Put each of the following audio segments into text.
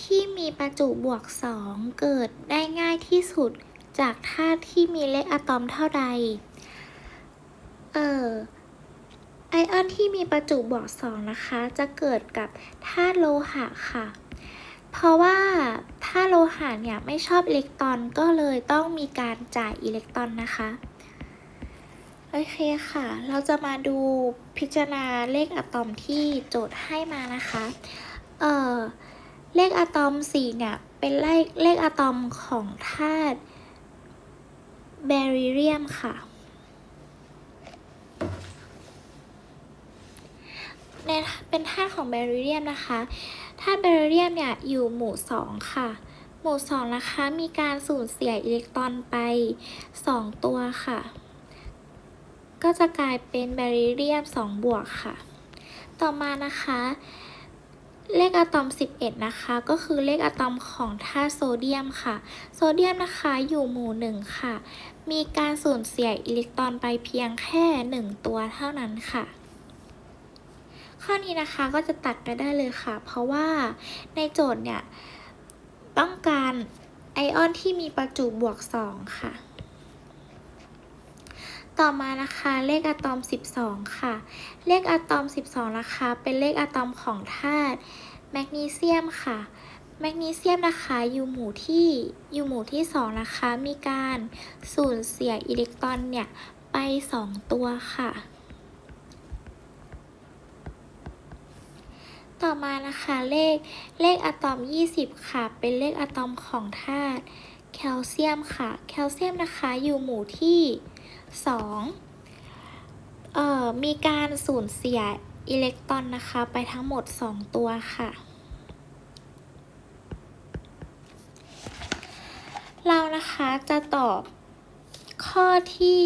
ที่มีประจุบวก 2 เกิดได้ง่ายที่สุดจากธาตุที่มีเลขอะตอมเท่าใด เออไอออนที่มีประจุบวก 2 นะคะ จะเกิดกับธาตุโลหะค่ะ เพราะว่าธาตุโลหะเนี่ยไม่ชอบอิเล็กตรอนก็เลยต้องมีการจ่ายอิเล็กตรอนนะคะ โอเคค่ะ เราจะมาดูพิจารณาเลขอะตอมที่โจทย์ให้มานะคะ เอ่อ เลขอะตอม 4 เนี่ย เป็นเลขเลขอะตอมของธาตุแบริเรียมค่ะในเป็นธาตุของแบริเรียมนะคะธาตุแบริเรียมเนี่ยอยู่หมู่ 2 ค่ะ หมู่ 2 นะคะ มีการสูญเสียอิเล็กตรอนไป 2 ตัวค่ะ ก็จะกลายเป็นแบริเรียม 2 บวกค่ะ ต่อมานะคะ เลขอะตอม 11 นะคะ ก็คือเลขอะตอมของธาตุโซเดียมค่ะ โซเดียมนะคะอยู่หมู่ 1 ค่ะ มีการสูญเสียอิเล็กตรอนไปเพียงแค่ 1 ตัวเท่านั้นค่ะ ข้อนี้นะคะก็จะตัดไปได้เลยค่ะ เพราะว่าในโจทย์เนี่ย ต้องการไอออนที่มีประจุบวก 2 ค่ะ ต่อมานะคะเลขอะตอม 12 ค่ะ เลขอะตอม 12 นะคะ เป็นเลขอะตอมของธาตุแมกนีเซียมค่ะ แมกนีเซียมนะคะอยู่หมู่ที่อยู่หมู่ที่ 2 นะคะ มีการสูญเสียอิเล็กตรอนเนี่ย ไป 2 ตัวค่ะ ต่อมานะคะเลขเลขอะตอม 20 ค่ะ เป็นเลขอะตอมของธาตุ คลเซียมค่ะ แคลเซียมนะคะอยู่หมู่ที่2เอ่อมีการสูญเสียอิเล็กตรอนนะคะ ไปทั้งหมด 2 ตัวค่ะ เรานะคะจะตอบข้อที่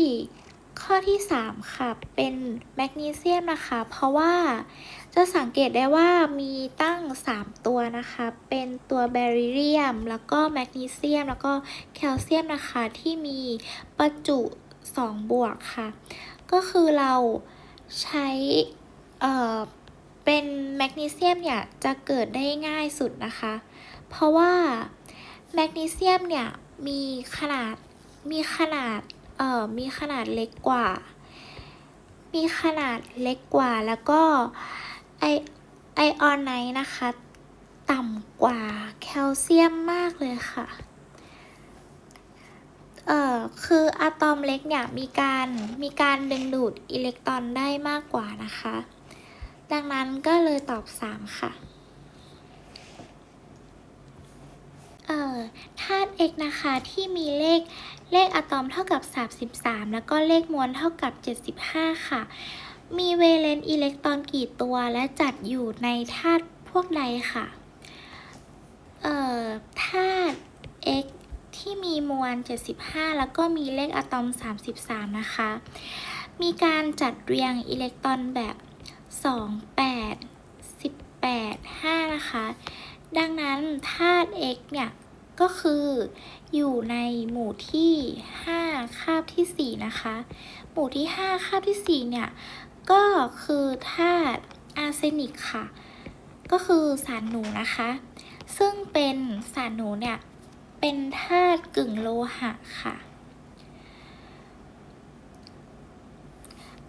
ข้อที่ 3 ค่ะ เป็นแมกนีเซียมนะคะ เพราะว่า จะสังเกตได้ว่ามีตั้ง 3 ตัวนะคะ เป็นตัวแบริเรียม แล้วก็แมกนีเซียม แล้วก็แคลเซียมนะคะ ที่มีประจุ 2 บวกค่ะ ก็คือเราใช้เอ่อเป็นแมกนีเซียมเนี่ย จะเกิดได้ง่ายสุดนะคะ เพราะว่าแมกนีเซียมเนี่ยมีขนาดมีขนาดเอ่อมีขนาดเล็กกว่า มีขนาดเล็กกว่าแล้วก็ ไอไอออนไนท์นะคะ ต่ำกว่าแคลเซียมมากเลยค่ะ เอ่อ คืออะตอมเล็กเนี่ยมีการมีการดึงดูดอิเล็กตรอนได้มากกว่านะคะ ดังนั้นก็เลยตอบ 3 ค่ะ เอ่อธาตุ X นะคะที่มีเลขเลขอะตอมเท่ากับ 33 แล้วก็เลขมวลเท่ากับ 75 ค่ะ มีเวเลนต์อิเล็กตรอนกี่ตัวและจัดอยู่ในธาตุพวกใดค่ะ เอ่อธาตุ X ที่มีมวล 75 แล้วก็มีเลขอะตอม 33 นะคะ มีการจัดเรียงอิเล็กตรอนแบบ 2 8 18 5 นะคะ ดังนั้นธาตุ x เนี่ยก็คืออยู่ในหมู่ที่ 5 คาบที่ 4 นะคะ หมู่ที่ 5 คาบที่ 4 เนี่ย ก็คือธาตุอาร์เซนิกค่ะ ก็คือสารหนูนะคะ ซึ่งเป็นสารหนูเนี่ย เป็นธาตุกึ่งโลหะค่ะ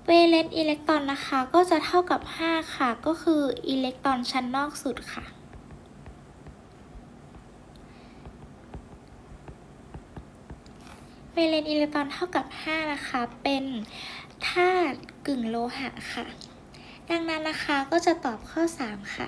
เวเลนต์อิเล็กตรอนนะคะ ก็จะเท่ากับ 5 ค่ะ ก็คืออิเล็กตรอนชั้นนอกสุดค่ะ เวเลนอิเล็กตรอนเท่ากับ 5 นะคะ เป็นธาตุกึ่งโลหะค่ะ ดังนั้นนะคะก็จะตอบข้อ 3 ค่ะ